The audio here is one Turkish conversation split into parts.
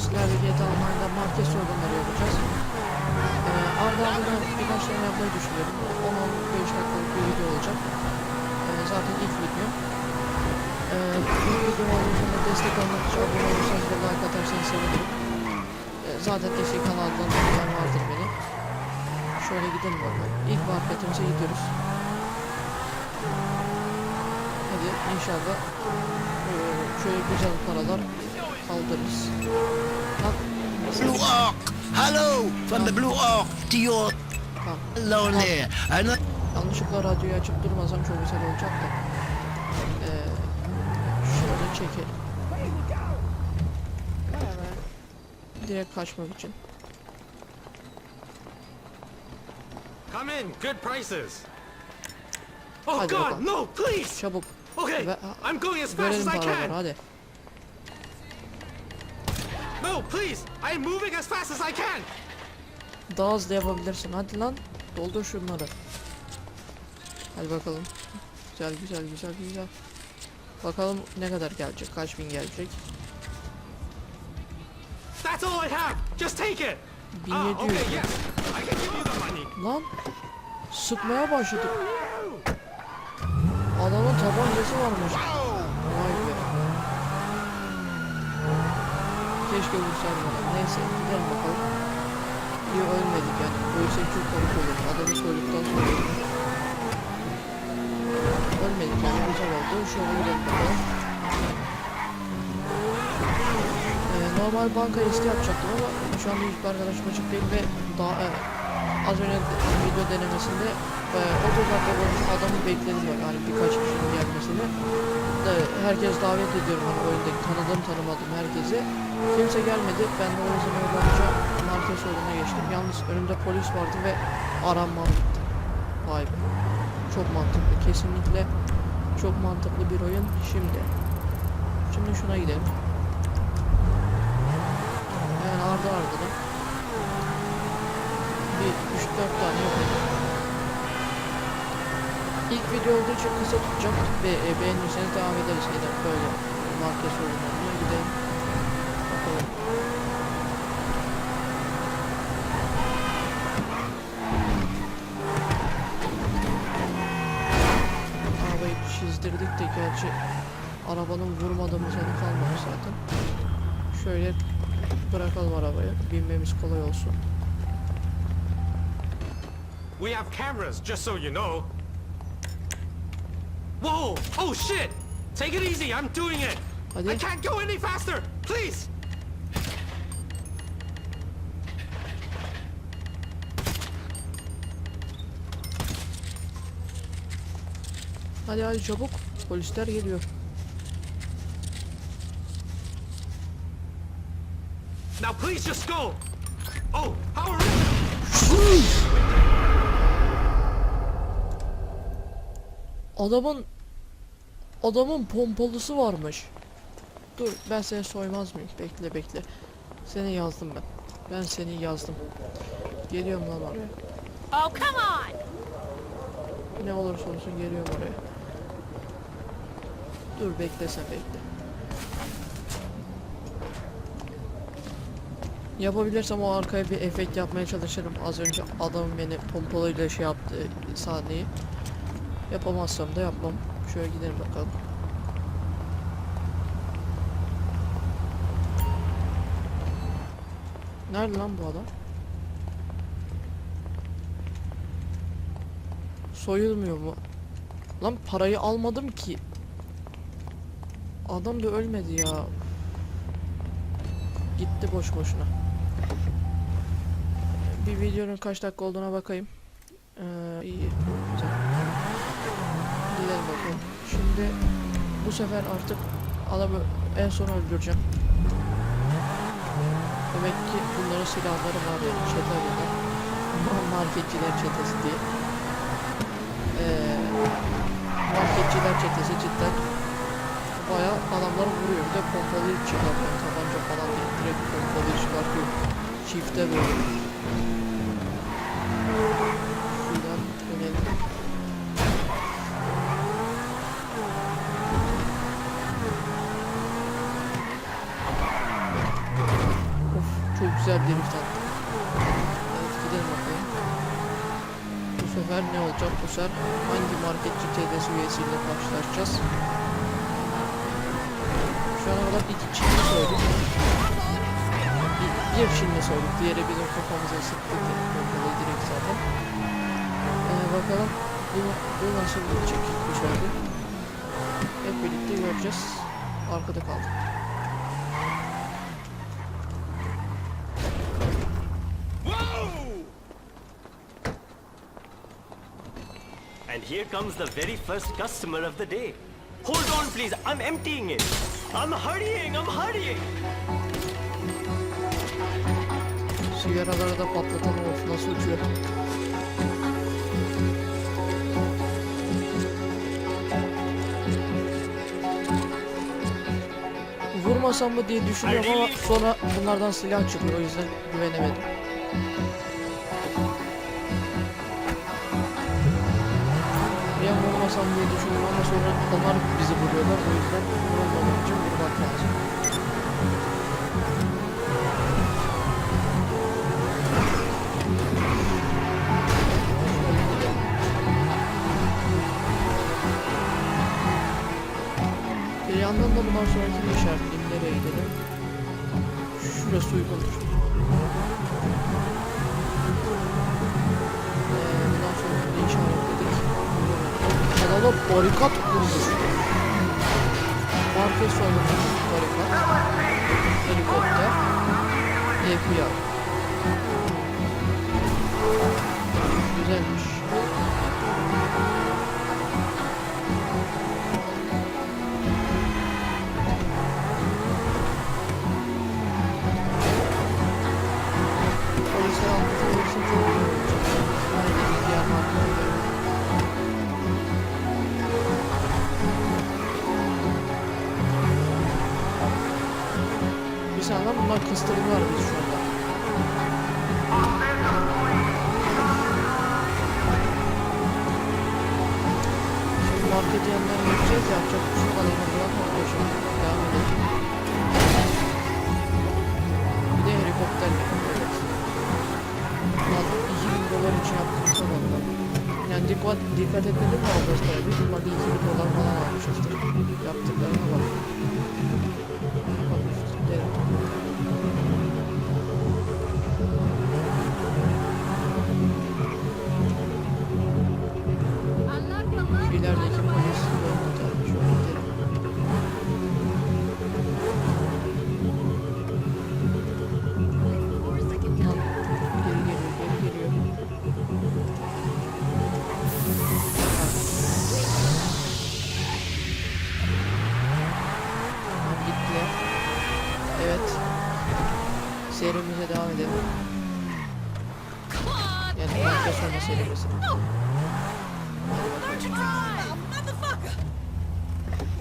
sizlerle GTA Online'da market soygunları yapacağız. Ee, arda ardına birkaç tane yapmayı düşünüyorum. 10-15 dakikalık bir video olacak. Ee, zaten ilk video. Ee, ilk video olduğunda destek olmak için abone olursanız ve like atarsanız sevinirim. Ee, zaten eski kanaldan tanıyan vardır beni. Şöyle gidelim bakalım. İlk marketimize gidiyoruz. Hadi inşallah eee, şöyle güzel paralar kaldırırız. Bak Blue Orc! Hello from the Blue Orc to your there. I know Yanlışlıkla radyoyu açıp durmasam çok güzel olacak da. Eee şöyle çekelim. Direkt kaçmak için. Come in, good prices. Oh Hadi God, bakalım. no, please. Çabuk Okay, Ve- I'm going as fast verelim as I paraları can. hadi. No, please, I am moving as fast as I can. Daha hızlı yapabilirsin. Hadi lan. Doldur şunları. Hadi bakalım. Güzel güzel güzel güzel. Bakalım ne kadar gelecek. Kaç bin gelecek. That's all I have. Just take it. Ah, 1700. okay, yes, I can give you the money. Lan. Sıkmaya başladı. Adamın tabancası varmış. Vay be. Keşke vursaydım ona. Neyse gidelim bakalım. İyi ölmedik yani. Ölsek çok komik olur. Adamı soyduktan sonra. Ölmedik yani güzel oldu. Şöyle gidelim bakalım. Ee, normal banka listi yapacaktım ama şu anda hiçbir arkadaşım açık değil ve daha e, az önce de- video denemesinde e, 30 dakika adamı bekledim böyle hani birkaç kişinin gelmesini. De, herkes davet ediyorum hani oyundaki tanıdığım tanımadığım herkese. Kimse gelmedi. Ben de o yüzden öyle olunca soluna geçtim. Yalnız önümde polis vardı ve aranmam gitti. Vay be. Çok mantıklı. Kesinlikle çok mantıklı bir oyun. Şimdi. Şimdi şuna gidelim. Yani ardı ardına bir 3-4 tane yapalım. İlk video olduğu için kısa tutacağım ve e, beğenirseniz devam ederiz yine böyle market sorunlarına gidelim. Bakalım. Arabayı çizdirdik de gerçi arabanın vurmadığımız yanı kalmamış zaten. Şöyle bırakalım arabayı. Binmemiz kolay olsun. We have cameras, just so you know. Whoa! Oh shit! Take it easy. I'm doing it. Hadi. I can't go any faster. Please. Hadi hadi çabuk. Polisler geliyor. Now, please just go. Oh, how original! Adamın adamın pompalısı varmış. Dur ben seni soymaz mıyım? Bekle bekle. Seni yazdım ben. Ben seni yazdım. Geliyorum lan oraya. Oh, come on! Ne olursa olsun geliyorum oraya. Dur bekle sen bekle. Yapabilirsem o arkaya bir efekt yapmaya çalışırım. Az önce adamın beni pompalıyla şey yaptı sahneyi. Yapamazsam da yapmam. Şöyle gidelim bakalım. Nerede lan bu adam? Soyulmuyor mu? Lan parayı almadım ki. Adam da ölmedi ya. Gitti boş boşuna. Bir videonun kaç dakika olduğuna bakayım. Ee, iyi. Güzel. Şimdi bu sefer artık adamı en son öldüreceğim. Demek ki bunların silahları var yani çete bunlar. Marketçiler çetesi diye. Ee, marketçiler çetesi cidden bayağı adamları vuruyor. Bir de pompalı çıkartıyor. Tabanca falan değil. Direkt pompalı çıkartıyor. Çifte böyle. Sefer ne olacak? Bu sefer hangi marketçi TDS üyesiyle karşılaşacağız? Şu ana kadar iki Çinli söyledik. Bir, bir Çinli söyledik. Diğeri bizim kafamıza sıktı. Böyle direkt zaten. Ee, bakalım bu, bu nasıl gidecek bu şarkı. Hep birlikte göreceğiz. Arkada kaldık. And here comes the very first customer of the day. Hold on, please. I'm emptying it. I'm hurrying. I'm hurrying. Sigaraları da patlatalım of nasıl uçuyor. Vurmasam mı diye düşünüyorum ama sonra bunlardan silah çıkıyor o yüzden güvenemedim. An vurmasam diye düşündüm ama sonra onlar bizi vuruyorlar o yüzden vurmamak için vurmak lazım. Bir yandan da bundan sonraki işaretleyeyim. Nereye gidelim? Şurası uygundur. Kanala barikat kurmuş. Marka sonunda barikat. Helikopter. FBI. Güzelmiş. Lan bunlar kıstırdılar biz şu anda. Şimdi market yanından geçeceğiz yapacak bir şey yok. Adamı bırak arkadaşım. Devam edelim. Bir de helikopter evet. Lan 2000 dolar için yaptım sonunda. Yani dikkat, dikkat etmedim mi arkadaşlar?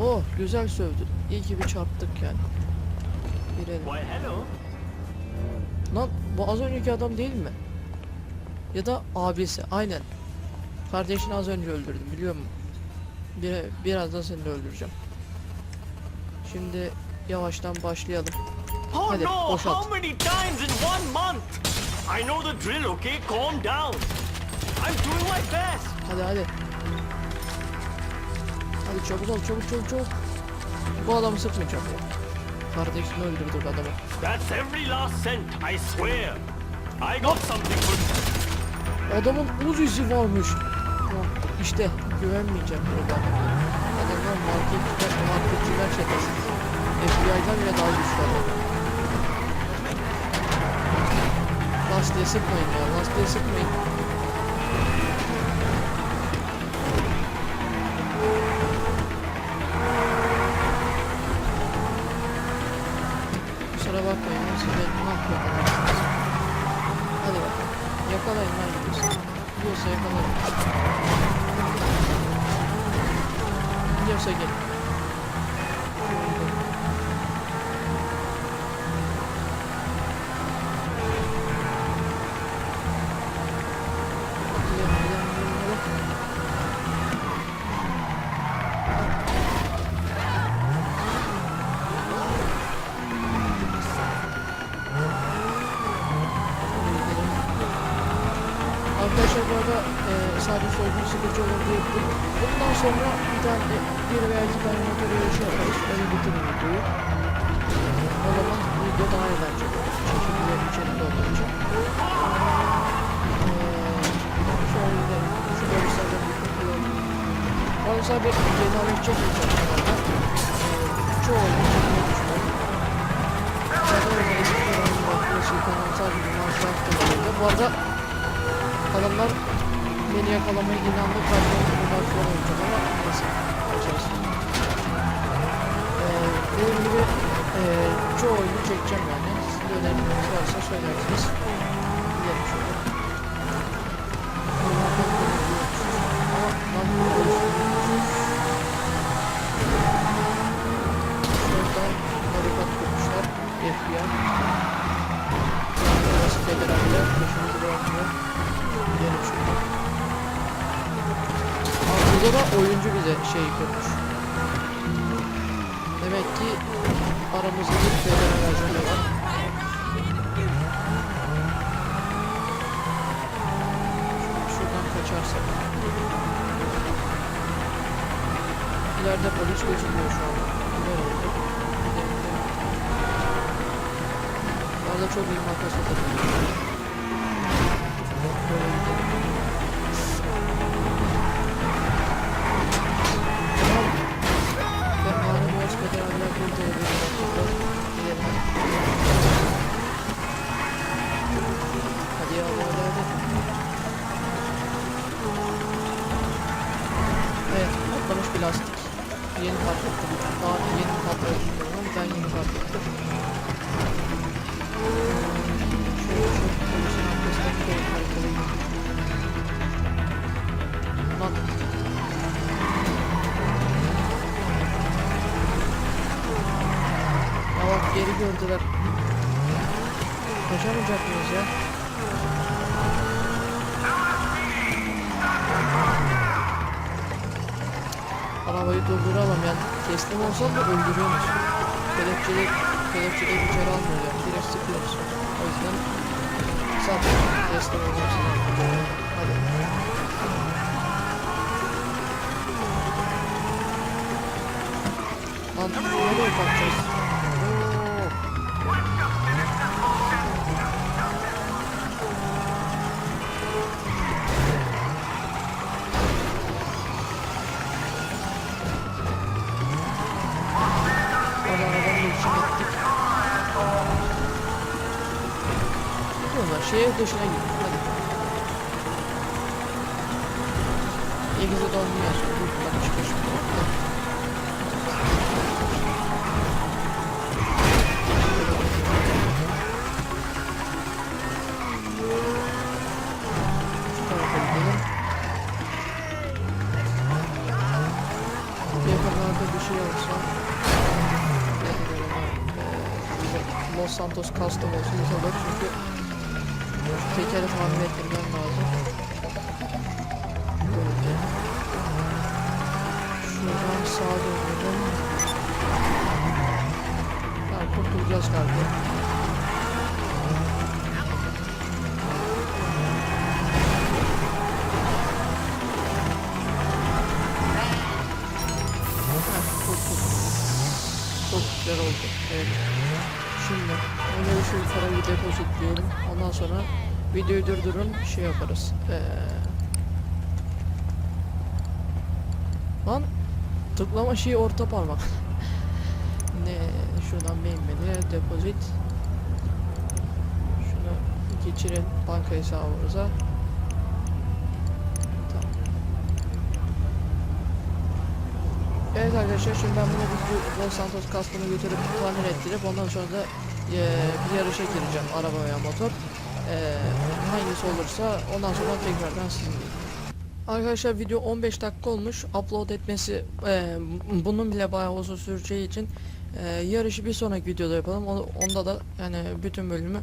Oh güzel sövdü. İyi ki bir çarptık yani. Girelim. Why, hello. Lan bu az önceki adam değil mi? Ya da abisi aynen. Kardeşini az önce öldürdüm biliyor musun? Bir, birazdan seni de öldüreceğim. Şimdi yavaştan başlayalım. Oh Hadi, no! boşalt. How many times in one month? I know the drill, okay? Calm down. I'm doing my best. Hadi hadi. Hadi çabuk ol çabuk çabuk çabuk. Bu adamı sıkmayacağım. Kardeşini öldürdük adamı. That's every last cent, I swear. I got something for Adamın uzisi varmış. İşte güvenmeyeceğim böyle adamlara. Adamlar marketçiler, marketçiler çetesi. FBI'dan bile daha güçlü adam. Lastiğe sıkmayın ya, lastiğe sıkmayın. Sonra bir tane bir veya iki tane motor yarışı yaparız. Öyle bitirin videoyu. O zaman video daha eğlenceli olur. Çeşitli bir içerikli olduğu için. Şöyle de şu görüşlerden bir bakıyorum. Oysa bir cenabet çekmeyeceğim kanalda. Çoğu oyunu çekmeyi düşünüyorum. Zaten öyle eski var. Klasik kanal sadece bir Minecraft kanalıydı. Bu arada adamlar beni yakalamaya inandı. Kalbim sonra olacak çoğu oyunu çekeceğim yani. Sizin de varsa söylersiniz. Şey kurmuş. Demek ki aramızda bir versiyonu var. Şuradan kaçarsak. İleride polis gözüküyor şu an. Güzel oldu. Gidelim, arada çok iyi makas atalım. Geri gördüler. Kaçamayacak mıyız ya? Arabayı durduralım yani teslim olsam da öldürüyormuş. Kelepçeli, kelepçeli içeri almıyor yani direkt sıkıyoruz. O yüzden zaten teslim olmamız Hadi. Lan nereye bakacağız? Şehir dışına gittik hadi. Egize dolmuyor. Çıkış. Şu. Yakınlarda bir şey olsa Eee, Los Santos Custom olsun olur çünkü şu tekeri tamir ettirmem lazım. Böyle. Şuradan sağa dönelim. Tamam kurtulacağız galiba. Çok güzel oldu. Evet. Şimdi öyle şu parayı depozitleyelim. Ondan sonra videoyu durdurun şey yaparız. Ee... Lan tıklama şeyi orta parmak. ne şuradan main menüye depozit. Şunu geçirin banka hesabımıza. Tamam. Evet arkadaşlar şimdi ben bunu bu Los Santos Custom'a götürüp tamir ettirip ondan sonra da eee, bir yarışa gireceğim araba veya motor. Eee, hangisi olursa ondan sonra tekrardan sizinleyim. Arkadaşlar video 15 dakika olmuş. Upload etmesi eee, bunun bile bayağı uzun süreceği için eee, yarışı bir sonraki videoda yapalım. Onda da yani bütün bölümü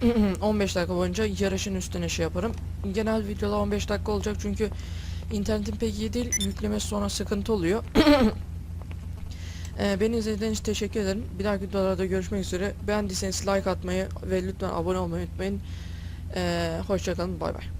15 dakika boyunca yarışın üstüne şey yaparım. Genel videolar 15 dakika olacak çünkü internetim pek iyi değil. Yüklemesi sonra sıkıntı oluyor. Ee, beni izlediğiniz için teşekkür ederim. Bir dahaki videolarda görüşmek üzere. Beğendiyseniz like atmayı ve lütfen abone olmayı unutmayın. Ee, hoşçakalın. Bay bay.